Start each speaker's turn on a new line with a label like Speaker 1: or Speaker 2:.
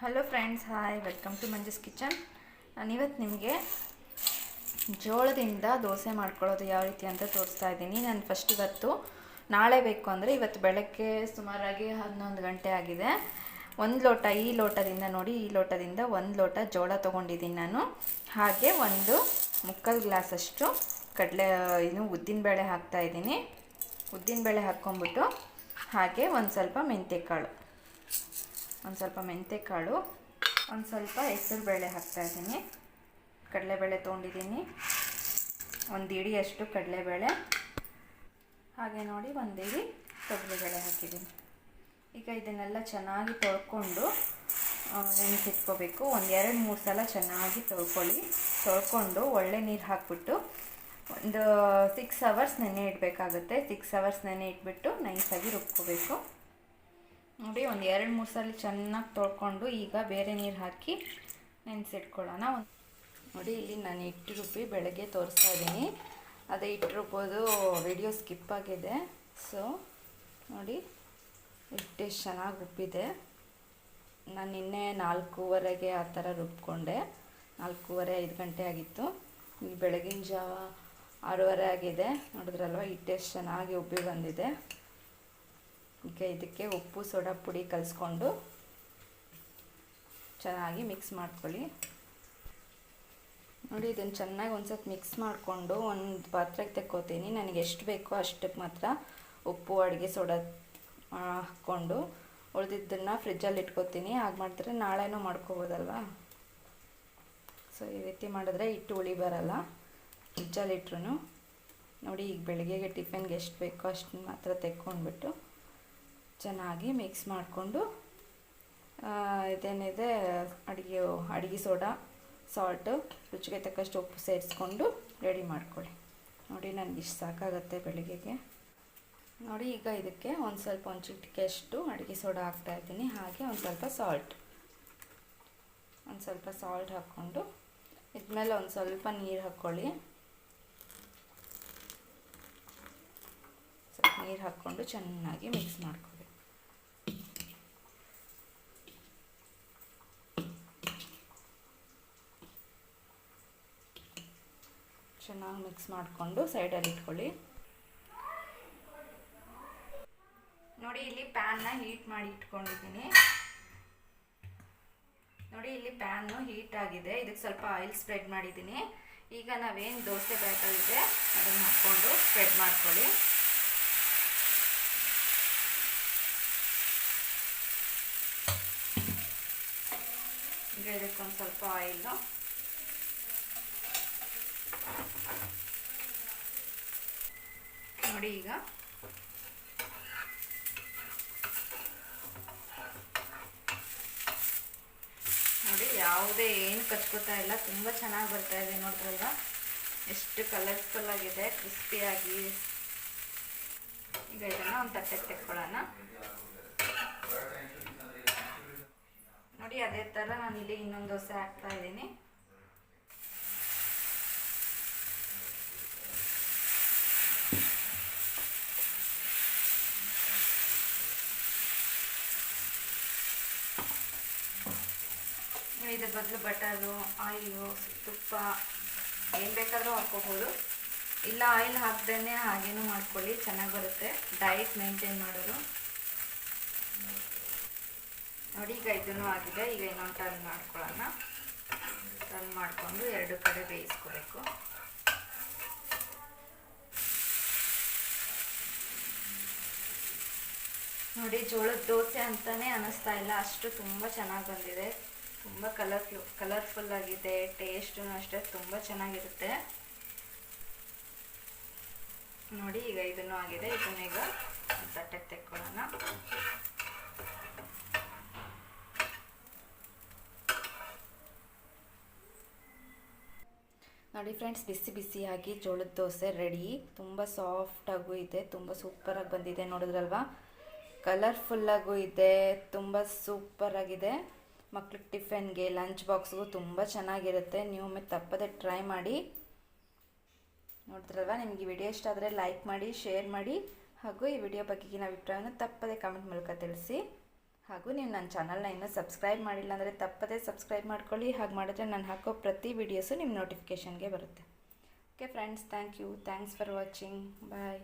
Speaker 1: Hello friends hi welcome to Manju's kitchen ನಾನಿವತ್ತು ನಿಮಗೆ ಜೋಳದಿಂದ ದೋಸೆ ಮಾಡ್ಕೊಳ್ಳೋದು ಯಾವ ರೀತಿ ಅಂತ ತೋರಿಸ್ತಾ ಇದ್ದೀನಿ. ನಾನು ಫಸ್ಟ್ ಇವತ್ತು, ನಾಳೆ ಬೇಕು ಅಂದರೆ ಇವತ್ತು ಬೆಳಗ್ಗೆ ಸುಮಾರಾಗಿ ಹನ್ನೊಂದು ಗಂಟೆ ಆಗಿದೆ. ಒಂದು ಲೋಟ, ಈ ಲೋಟದಿಂದ ನೋಡಿ, ಈ ಲೋಟದಿಂದ ಒಂದು ಲೋಟ ಜೋಳ ತೊಗೊಂಡಿದ್ದೀನಿ ನಾನು. ಹಾಗೆ ಒಂದು ಮುಕ್ಕಾಲು ಗ್ಲಾಸಷ್ಟು ಕಡಲೆ ಇದು ಉದ್ದಿನಬೇಳೆ ಹಾಕ್ತಾ ಇದ್ದೀನಿ. ಉದ್ದಿನಬೇಳೆ ಹಾಕ್ಕೊಂಬಿಟ್ಟು ಹಾಗೆ ಒಂದು ಸ್ವಲ್ಪ ಮೆಂತ್ಯಕಾಳು ಒಂದು ಸ್ವಲ್ಪ ಮೆಂತ್ಯಕಾಳು ಒಂದು ಸ್ವಲ್ಪ ಹೆಸರು ಬೇಳೆ ಹಾಕ್ತಾಯಿದ್ದೀನಿ ಕಡಲೆಬೇಳೆ ತೊಗೊಂಡಿದ್ದೀನಿ. ಒಂದು ಇಡಿಯಷ್ಟು ಕಡಲೆಬೇಳೆ. ಹಾಗೆ ನೋಡಿ ಒಂದು ಇಡಿ ತೊಗರಿಬೇಳೆ ಹಾಕಿದ್ದೀನಿ. ಈಗ ಇದನ್ನೆಲ್ಲ ಚೆನ್ನಾಗಿ ತೊಳ್ಕೊಂಡು ನೆನೆಸಿಟ್ಕೋಬೇಕು ಒಂದು ಎರಡು, ಮೂರು ಸಲ ಚೆನ್ನಾಗಿ ತೊಳ್ಕೊಳ್ಳಿ. ತೊಳ್ಕೊಂಡು ಒಳ್ಳೆ ನೀರು ಹಾಕ್ಬಿಟ್ಟು ಒಂದು ಸಿಕ್ಸ್ ಅವರ್ಸ್ ನೆನೆ ಇಡಬೇಕಾಗುತ್ತೆ. ಸಿಕ್ಸ್ ಅವರ್ಸ್ ನೆನೆ ಇಟ್ಬಿಟ್ಟು ನೈಸಾಗಿ ರುಬ್ಕೋಬೇಕು. ನೋಡಿ, ಒಂದು ಎರಡು, ಮೂರು ಸಲ ಚೆನ್ನಾಗಿ ತೊಳ್ಕೊಂಡು ಈಗ ಬೇರೆ ನೀರು ಹಾಕಿ ನೆನೆಸಿಟ್ಕೊಳ್ಳೋಣ. ಒಂದು ನೋಡಿ, ಇಲ್ಲಿ ನಾನು ಹಿಟ್ಟು ರುಬ್ಬಿ ಬೆಳಗ್ಗೆ ತೋರಿಸ್ತಾ ಇದ್ದೀನಿ ಅದೇ ಹಿಟ್ಟು ರುಬ್ಬೋದು ವಿಡಿಯೋ ಸ್ಕಿಪ್ ಆಗಿದೆ. ಸೊ ನೋಡಿ ಹಿಟ್ಟು ಎಷ್ಟು ಚೆನ್ನಾಗಿ ರುಬ್ಬಿದೆ ನಾನು ನಿನ್ನೆ ನಾಲ್ಕೂವರೆಗೆ ಆ ಥರ ರುಬ್ಕೊಂಡೆ. ನಾಲ್ಕೂವರೆ, ಐದು ಗಂಟೆ ಆಗಿತ್ತು. ಈಗ ಬೆಳಗಿನ ಜಾವ ಆರೂವರೆ ಆಗಿದೆ. ನೋಡಿದ್ರಲ್ವ ಹಿಟ್ಟು ಎಷ್ಟು ಚೆನ್ನಾಗಿ ಉಬ್ಬಿ ಬಂದಿದೆ. ಈಗ ಇದಕ್ಕೆ ಉಪ್ಪು, ಸೋಡಾ ಪುಡಿ ಕಲಿಸ್ಕೊಂಡು ಚೆನ್ನಾಗಿ ಮಿಕ್ಸ್ ಮಾಡ್ಕೊಳ್ಳಿ. ನೋಡಿ, ಇದನ್ನು ಚೆನ್ನಾಗಿ ಒಂದು ಮಿಕ್ಸ್ ಮಾಡಿಕೊಂಡು ಒಂದು ಪಾತ್ರೆಗೆ ತೆಕ್ಕೋತೀನಿ. ನನಗೆ ಎಷ್ಟು ಬೇಕೋ ಅಷ್ಟಕ್ಕೆ ಮಾತ್ರ ಉಪ್ಪು, ಅಡುಗೆ, ಸೋಡಾ ಹಾಕ್ಕೊಂಡು ಉಳಿದಿದ್ದನ್ನು ಫ್ರಿಜ್ಜಲ್ಲಿ ಇಟ್ಕೋತೀನಿ. ಹಾಗೆ ಮಾಡಿದ್ರೆ ನಾಳೆನೂ ಮಾಡ್ಕೋಬೋದಲ್ವಾ? ಸೊ ಈ ರೀತಿ ಮಾಡಿದ್ರೆ ಹಿಟ್ಟು ಉಳಿ ಬರಲ್ಲ. ಫ್ರಿಜ್ಜಲ್ಲಿ ಇಟ್ರು ನೋಡಿ, ಈಗ ಬೆಳಗ್ಗೆಗೆ ಟಿಫಿನ್ಗೆ ಎಷ್ಟು ಬೇಕೋ ಅಷ್ಟು ಮಾತ್ರ ತೆಕ್ಕೊಂಡ್ಬಿಟ್ಟು ಚೆನ್ನಾಗಿ ಮಿಕ್ಸ್ ಮಾಡಿಕೊಂಡು ಇದೇನಿದೆ, ಅಡುಗೆ ಅಡುಗೆ ಸೋಡಾ ಸಾಲ್ಟು ರುಚಿಗೆ ತಕ್ಕಷ್ಟು ಉಪ್ಪು ಸೇರಿಸ್ಕೊಂಡು ರೆಡಿ ಮಾಡ್ಕೊಳ್ಳಿ. ನೋಡಿ, ನನಗೆ ಇಷ್ಟು ಸಾಕಾಗುತ್ತೆ ಬೆಳಿಗ್ಗೆಗೆ. ನೋಡಿ, ಈಗ ಇದಕ್ಕೆ ಒಂದು ಸ್ವಲ್ಪ ಒಂದು ಚಿಟಿಕೆಯಷ್ಟು ಅಡುಗೆ ಸೋಡಾ ಹಾಕ್ತಾಯಿದ್ದೀನಿ ಹಾಗೆ ಒಂದು ಸ್ವಲ್ಪ ಸಾಲ್ಟ್ ಒಂದು ಸ್ವಲ್ಪ ಸಾಲ್ಟ್ ಹಾಕ್ಕೊಂಡು, ಇದ್ಮೇಲೆ ಒಂದು ಸ್ವಲ್ಪ ನೀರು ಹಾಕ್ಕೊಳ್ಳಿ. ಸ್ವಲ್ಪ ನೀರು ಹಾಕ್ಕೊಂಡು ಚೆನ್ನಾಗಿ ಮಿಕ್ಸ್ ಮಾಡ್ಕೊಳ್ಳಿ. ಚೆನ್ನಾಗಿ ಮಿಕ್ಸ್ ಮಾಡಿಕೊಂಡು ಸೈಡಲ್ಲಿ ಇಟ್ಕೊಳ್ಳಿ. ನೋಡಿ, ಇಲ್ಲಿ ಪ್ಯಾನ್ನ ಹೀಟ್ ಮಾಡಿ ಇಟ್ಕೊಂಡಿದ್ದೀನಿ. ನೋಡಿ, ಇಲ್ಲಿ ಪ್ಯಾನು ಹೀಟ್ ಆಗಿದೆ. ಇದಕ್ಕೆ ಸ್ವಲ್ಪ ಆಯಿಲ್ ಸ್ಪ್ರೆಡ್ ಮಾಡಿದ್ದೀನಿ. ಈಗ ನಾವೇನು ದೋಸೆ ಬ್ಯಾಟರ್ ಇದೆ, ಅದನ್ನು ಹಾಕ್ಕೊಂಡು ಸ್ಪ್ರೆಡ್ ಮಾಡ್ಕೊಳ್ಳಿ. ಇದಕ್ಕೊಂದು ಸ್ವಲ್ಪ ಆಯಿಲು ನೋಡಿ ಈಗ. ನೋಡಿ ಯಾವುದೇ ಏನು ಕಚ್ಕೋತಾ ಇಲ್ಲ. ತುಂಬ ಚೆನ್ನಾಗಿ ಬರ್ತಾ ಇದೆ ನೋಡಿದ್ರಲ್ವಾ? ಎಷ್ಟು ಕಲರ್ಫುಲ್ ಆಗಿದೆ ಕ್ರಿಸ್ಪಿಯಾಗಿ ಈಗ ಇದನ್ನ ಒಂದು ತಟ್ಟೆಗೆ ತೆಕ್ಕೊಳ್ಳೋಣ. ನೋಡಿ ಅದೇ ಥರ ನಾನು ಇಲ್ಲಿ ಇನ್ನೊಂದು ದೋಸೆ ಹಾಕ್ತಾ ಇದ್ದೀನಿ. ಇದ್ರ ಬದಲು ಬಟರು, ಆಯಿಲು, ತುಪ್ಪ, ಏನು ಬೇಕಾದರೂ ಹಾಕ್ಕೋಬೋದು. ಇಲ್ಲ ಆಯಿಲ್ ಹಾಕ್ದೇ ಹಾಗೇನೂ ಮಾಡ್ಕೊಳ್ಳಿ, ಚೆನ್ನಾಗಿ ಬರುತ್ತೆ. ಡಯಟ್ ಮೇಂಟೈನ್ ಮಾಡೋದು. ನೋಡಿ, ಈಗ ಇದನ್ನು ಆಗಿದೆ. ಈಗ ಇನ್ನೊಂದು ಟರ್ನ್ ಮಾಡ್ಕೊಳ್ಳೋಣ. ಟರ್ನ್ ಮಾಡಿಕೊಂಡು ಎರಡು ಕಡೆ ಬೇಯಿಸ್ಕೋಬೇಕು. ನೋಡಿ, ಜೋಳದ ದೋಸೆ ಅಂತಲೇ ಅನ್ನಿಸ್ತಾ ಇಲ್ಲ. ಅಷ್ಟು ತುಂಬ ಚೆನ್ನಾಗಿ ಬಂದಿದೆ. ತುಂಬ ಕಲರ್ಫುಲ್ ಕಲರ್ಫುಲ್ ಆಗಿದೆ ಟೇಸ್ಟು ಅಷ್ಟೇ ತುಂಬ ಚೆನ್ನಾಗಿರುತ್ತೆ. ನೋಡಿ, ಈಗ ಇದನ್ನು ಆಗಿದೆ, ಇದನ್ನ ಈಗ ತಟ್ಟೆ ತೆಕ್ಕೊಳ್ಳೋಣ. ನೋಡಿ ಫ್ರೆಂಡ್ಸ್ ಬಿಸಿ ಬಿಸಿಯಾಗಿ ಜೋಳದ ದೋಸೆ ರೆಡಿ ತುಂಬ ಸಾಫ್ಟಾಗೂ ಇದೆ, ತುಂಬ ಸೂಪರಾಗಿ ಬಂದಿದೆ ನೋಡಿದ್ರಲ್ವಾ? ಕಲರ್ಫುಲ್ಲಾಗೂ ಇದೆ, ತುಂಬ ಸೂಪರಾಗಿದೆ ಮಕ್ಳಿಗೆ ಟಿಫನ್ಗೆ ಲಂಚ್ ಬಾಕ್ಸ್ಗೂ ತುಂಬ ಚೆನ್ನಾಗಿರುತ್ತೆ. ನೀವು ಒಮ್ಮೆ ತಪ್ಪದೆ ಟ್ರೈ ಮಾಡಿ. ನೋಡಿದ್ರಲ್ವ ನಿಮಗೆ ವಿಡಿಯೋ ಇಷ್ಟ ಆದರೆ ಲೈಕ್ ಮಾಡಿ ಶೇರ್ ಮಾಡಿ. ಹಾಗೂ ಈ ವಿಡಿಯೋ ಬಗ್ಗೆಗಿನ ಅಭಿಪ್ರಾಯವನ್ನು ತಪ್ಪದೆ ಕಮೆಂಟ್ ಮೂಲಕ ತಿಳಿಸಿ. ಹಾಗೂ ನೀವು ನನ್ನ ಚಾನಲ್ನ ಇನ್ನೂ ಸಬ್ಸ್ಕ್ರೈಬ್ ಮಾಡಿಲ್ಲ ಅಂದರೆ ತಪ್ಪದೇ ಸಬ್ಸ್ಕ್ರೈಬ್ ಮಾಡ್ಕೊಳ್ಳಿ. ಹಾಗೆ ಮಾಡಿದ್ರೆ ನಾನು ಹಾಕೋ ಪ್ರತಿ ವಿಡಿಯೋಸು ನಿಮ್ಮ ನೋಟಿಫಿಕೇಷನ್ಗೆ ಬರುತ್ತೆ. Okay friends thank you thanks for watching bye